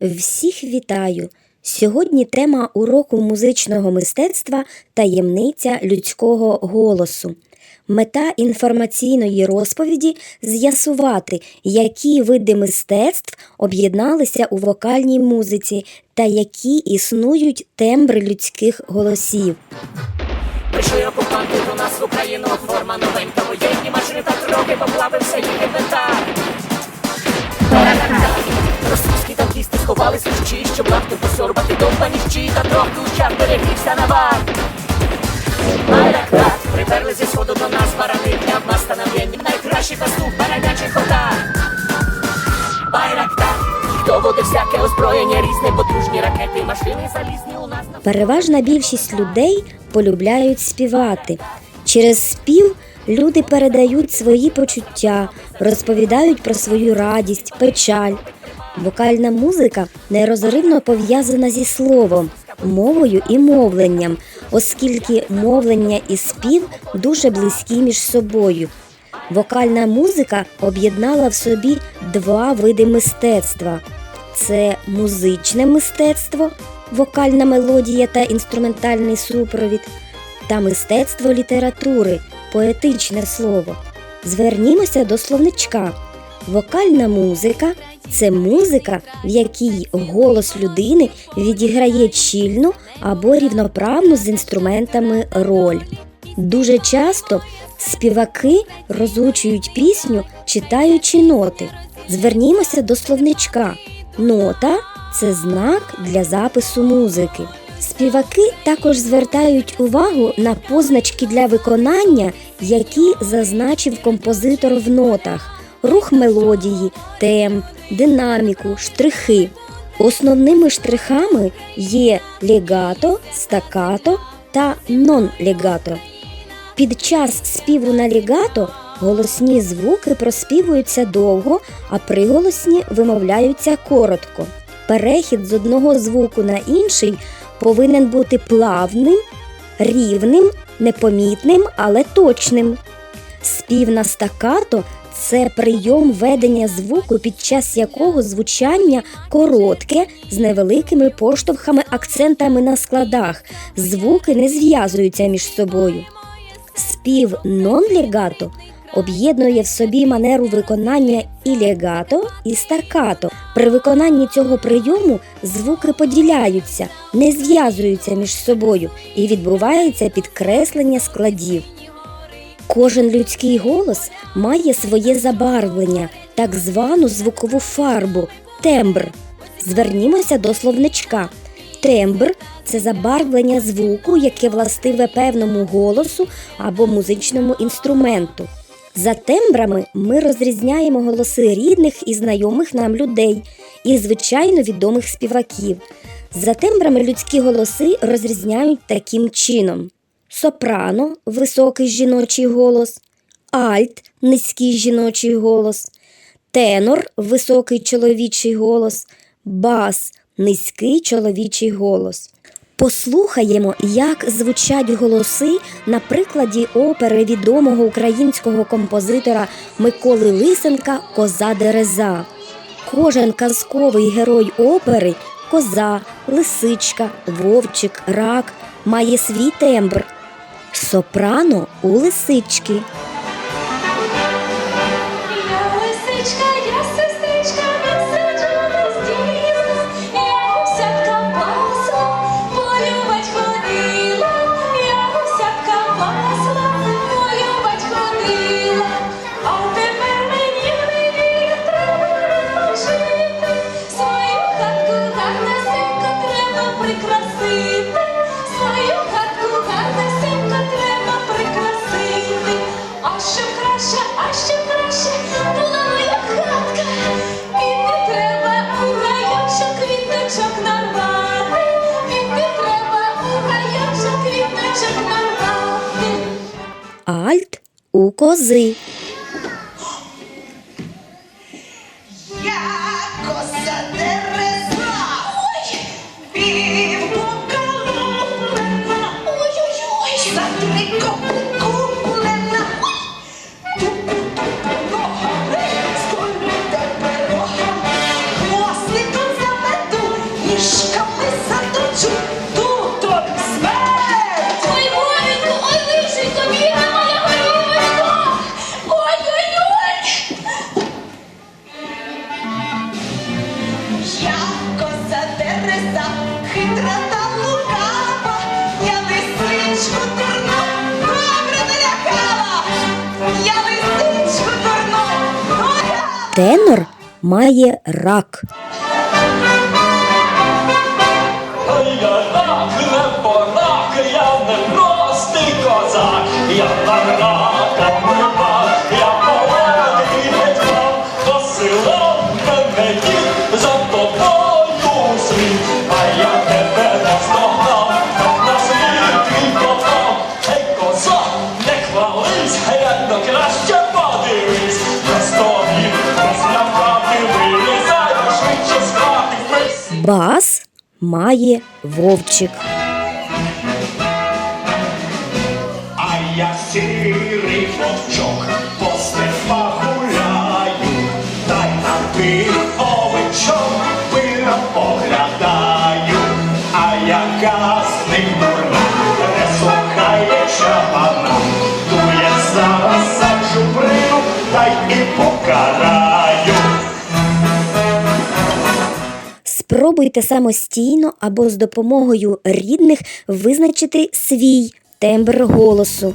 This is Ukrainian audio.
Всіх вітаю! Сьогодні тема уроку музичного мистецтва таємниця людського голосу. Мета інформаційної розповіді з'ясувати, які види мистецтв об'єдналися у вокальній музиці та які існують тембри людських голосів. Прийшли окупанти до нас в Україну, форма новенька, воєнні машини та трохи поплавився їх інвентар. Танкісти сховались щоб лапти посорбати довбані щі, та трохи час берегівся навар. Байрактар, приперли зі сходу до нас барани для в настановлення, найкращий пастух баранячий хода. Байрактар, хто водить всяке озброєння, різне потужні ракети, машини залізні у нас на Переважна більшість людей полюбляють співати. Через спів люди передають свої почуття, розповідають про свою радість, печаль. Вокальна музика нерозривно пов'язана зі словом, мовою і мовленням, оскільки мовлення і спів дуже близькі між собою. Вокальна музика об'єднала в собі два види мистецтва: це музичне мистецтво, вокальна мелодія та інструментальний супровід, та мистецтво літератури, поетичне слово. Звернімося до словничка. Вокальна музика це музика, в якій голос людини відіграє чільну або рівноправну з інструментами роль. Дуже часто співаки розучують пісню, читаючи ноти. Звернімося до словничка. Нота це знак для запису музики. Співаки також звертають увагу на позначки для виконання, які зазначив композитор в нотах, рух мелодії, темп, динаміку, штрихи. Основними штрихами є легато, стакато та нон-легато. Під час співу на легато голосні звуки проспівуються довго, а приголосні вимовляються коротко. Перехід з одного звуку на інший повинен бути плавним, рівним, непомітним, але точним. Спів на стакато це прийом ведення звуку, під час якого звучання коротке з невеликими поштовхами акцентами на складах. Звуки не зв'язуються між собою. Спів нон-легато об'єднує в собі манеру виконання і легато, і стакато. При виконанні цього прийому звуки поділяються, не зв'язуються між собою і відбувається підкреслення складів. Кожен людський голос має своє забарвлення, так звану звукову фарбу тембр. Звернімося до словничка. Тембр це забарвлення звуку, яке властиве певному голосу або музичному інструменту. За тембрами ми розрізняємо голоси рідних і знайомих нам людей і, звичайно, відомих співаків. За тембрами людські голоси розрізняють таким чином: сопрано високий жіночий голос, альт низький жіночий голос, тенор високий чоловічий голос, бас низький чоловічий голос. Послухаємо, як звучать голоси на прикладі опери відомого українського композитора Миколи Лисенка Коза Дереза. Кожен казковий герой опери коза, лисичка, вовчик, рак має свій тембр. Сопрано у лисички. Я лисичка, Альт у кози. Тенор має рак. Я рак, не порак, я не козак, я там рака мива, я палатий гетьман, за тобою світ, а я тебе наздогнав, так на світ твій попав. Ей, козак, не хвались, глянь, краще Бас має вовчик. А я сірий вовчок по степах гуляю, та й на тих овечок пильно поглядаю, а яка з них дурна, не слухає чабана, ту я зараз саджу брину, та й і покараю. Спробуйте самостійно або з допомогою рідних визначити свій тембр голосу.